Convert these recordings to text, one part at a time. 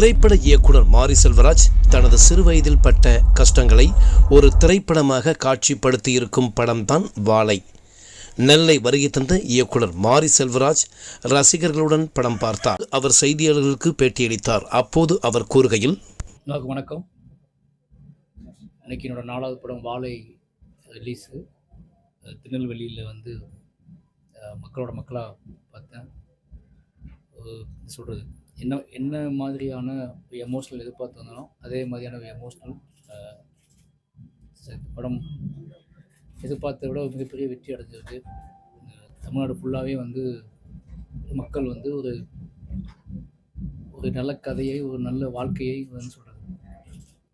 திரைப்பட இயக்குனர் மாரி செல்வராஜ் தனது சிறுவயதில் பட்ட கஷ்டங்களை ஒரு திரைப்படமாக காட்சிப்படுத்தியிருக்கும் படம்தான் வாழை. நெல்லை வருகை தந்த இயக்குனர் மாரி செல்வராஜ் ரசிகர்களுடன் படம் பார்த்தார். அவர் செய்தியாளர்களுக்கு பேட்டியளித்தார். அப்போது அவர் கூறுகையில் வணக்கம். இன்னைக்கு என்னோட நாலாவது படம் வாழை ரிலீஸு திருநெல்வேலியில் வந்து மக்களோட மக்களாக பார்த்தேன். சொல்கிறது என்ன என்ன மாதிரியான எமோஷ்னல் எதிர்பார்த்து வந்தாலும் அதே மாதிரியான எமோஷ்னல் படம் எதிர்பார்த்த விட மிகப்பெரிய வெற்றி அடைஞ்சிருக்கு. தமிழ்நாடு ஃபுல்லாகவே வந்து மக்கள் வந்து ஒரு ஒரு நல்ல கதையை ஒரு நல்ல வாழ்க்கையை வந்து சொல்கிறது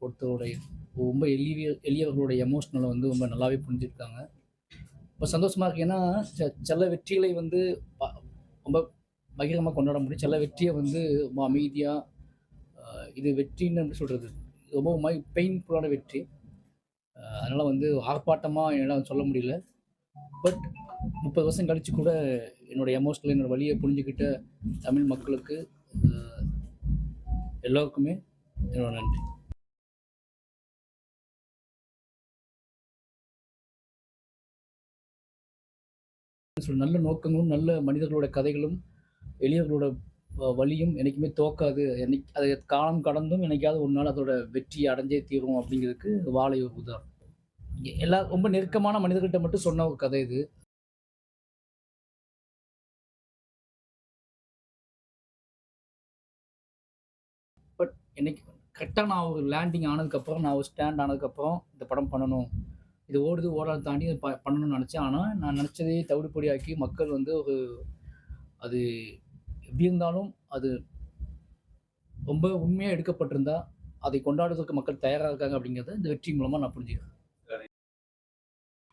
ஒருத்தருடைய ரொம்ப எளிய எளியவர்களுடைய எமோஷ்னலை வந்து ரொம்ப நல்லாவே புரிஞ்சிருக்காங்க. ரொம்ப சந்தோஷமாக இருக்கு. ஏன்னா செ- சில வெற்றிகளை வந்து ரொம்ப பகிரமாக கொண்டாட முடியும். சில வெற்றியை வந்து ரொம்ப அமைதியாக இது வெற்றின்னு எப்படி சொல்கிறது ரொம்ப மை பெயின்ஃபுல்லான வெற்றி. அதனால் வந்து ஆர்ப்பாட்டமாக என்னால் சொல்ல முடியல. பட் முப்பது வருஷம் கழித்து கூட என்னோடய எமோஷனல் என்னோடய வழியை புரிஞ்சுக்கிட்ட தமிழ் மக்களுக்கு எல்லோருக்குமே என்னோட நன்றி. சொல்ல நல்ல நோக்கங்களும் நல்ல மனிதர்களோட கதைகளும் எளியவர்களோட வ- வழியும் என்றைக்குமே தோக்காது. என்னைக்கு அது காலம் கடந்தும் என்னைக்காவது ஒரு நாள் அதோட வெற்றி அடைஞ்சே தீரும் அப்படிங்கிறதுக்கு வாழை ஒரு உதாரணம். எல்லா ரொம்ப நெருக்கமான மனிதர்கிட்ட மட்டும் சொன்ன ஒரு கதை இது. பட் என்னைக்கு கரெக்டாக நான் ஒரு லேண்டிங் ஆனதுக்கப்புறம் நான் ஒரு ஸ்டாண்ட் ஆனதுக்கப்புறம் இந்த படம் பண்ணணும். இது ஓடுது ஓடாத தாண்டி இது ப- பண்ணணும்னு நினச்சேன். ஆனால் நான் நினச்சதே தவிடுபொடியாக்கி மக்கள் வந்து ஒரு அது இருந்தாலும் அது ரொம்ப உண்மையாக எடுக்கப்பட்டிருந்தா அதை கொண்டாடுறதுக்கு மக்கள் தயாராக இருக்காங்க அப்படிங்கிறத இந்த வெற்றி மூலமாக நான் புரிஞ்சுக்கிறேன்.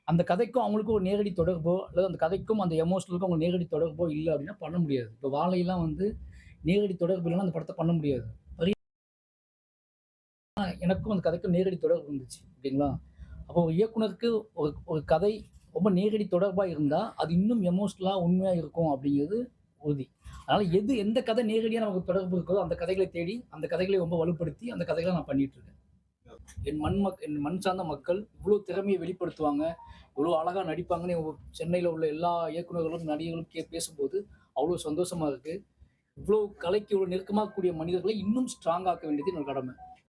அந்த கதைக்கும் அவங்களுக்கும் ஒரு நேரடி தொடர்போ அல்லது அந்த கதைக்கும் அந்த எமோஷனலுக்கும் அவங்க நேரடி தொடர்போ இல்லை அப்படின்னா பண்ண முடியாது. இப்போ வாழையெல்லாம் வந்து நேரடி தொடர்பு இல்லைன்னா அந்த படத்தை பண்ண முடியாது. எனக்கும் அந்த கதைக்கும் நேரடி தொடர்பு இருந்துச்சு ஓகேங்களா? அப்போ ஒரு இயக்குனருக்கு ஒரு ஒரு கதை ரொம்ப நேரடி தொடர்பாக இருந்தால் அது இன்னும் எமோஷ்னலாக உண்மையாக இருக்கும் அப்படிங்கிறது உறுதி. அதனால் எது எந்த கதை நேரடியாக நமக்கு தொடர்பு இருக்கோ அந்த கதைகளை தேடி அந்த கதைகளை ரொம்ப வலுப்படுத்தி அந்த கதைகளை நான் பண்ணிட்டு இருக்கேன். என் மண் மக் என் மண் சார்ந்த மக்கள் இவ்வளோ திறமையை வெளிப்படுத்துவாங்க இவ்வளோ அழகாக நடிப்பாங்கன்னு சென்னையில் உள்ள எல்லா இயக்குநர்களும் நடிகர்களும் கே பேசும்போது அவ்வளோ சந்தோஷமாக இருக்குது இவ்வளோ கலைக்கு இவ்வளோ நெருக்கமாக கூடிய மனிதர்களை இன்னும் ஸ்ட்ராங் ஆக்க வேண்டியது என்னோட கடமை.